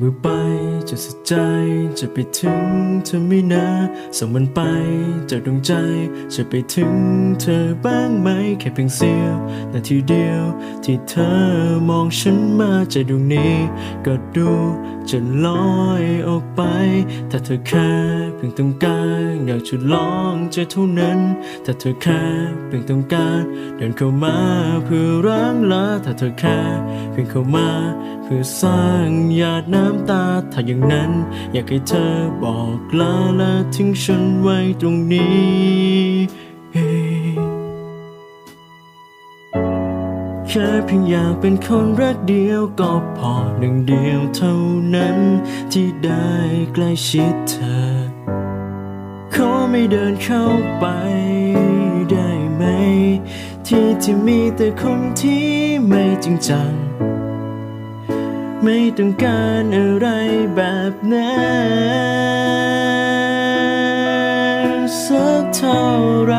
มือไปจะสุดใจจะไปถึงเธอไม่นาส่งมันไปจะดวงใจจะไปถึงเธอบ้างไหมแค่เพียงเสี้ยวนาทีเดียว ที่เธอมองฉันมาใจดวงนี้ก็ดู จะลอยออกไป ถ้าเธอแค่เพียงต้องการอยากจะลองจอเท่านั้น ถ้าเธอแค่เพียงต้องการ เดินเข้ามาเพื่อร้างลาถ้าเธอแค่เพียงเข้ามาเพื่อสร้างหยาดน้ำตา ถ้าอย่างนั้น อยากให้เธอบอกลาและทิ้งฉันไว้ตรงนี้ ค่เพียงอยากเป็นคนรักเดียวก็พอหนึ่งเดียวเท่านั้น ที่ได้ใกล้ชิดเธอ ขอไม่เดินเข้าไปได้ไหม ที่ที่มีแต่คนที่ไม่จริงจัง ไม่ต้องการอะไรแบบนั้นสักเท่าไหร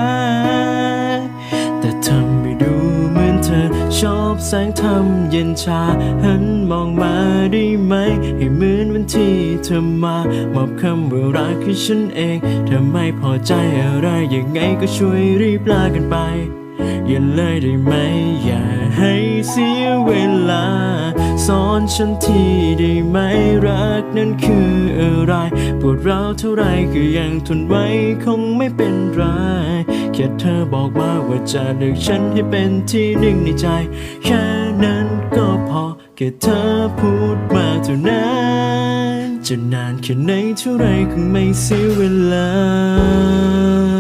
ชอบแสงทำเย็นชา หันมองมาได้ไหม ให้เหมือนวันที่เธอมา มอบคำว่ารักให้ฉันเอง เธอไม่พอใจอะไรยังไงก็ช่วยรีบลากันไป อย่าเลยได้ไหม อย่าให้เสียเวลา สอนฉันทีได้ไหมรักนั้นคืออะไร ปวดร้าวเท่าไรก็ยังทนไว้คงไม่เป็น เธอบอกมาว่าจะเลือกฉันให้เป็นที่หนึ่งในใจ แค่นั้นก็พอแค่เธอพูดมาเท่านั้นจะนานแค่ไหนเท่าไรคงไม่เสียเวลา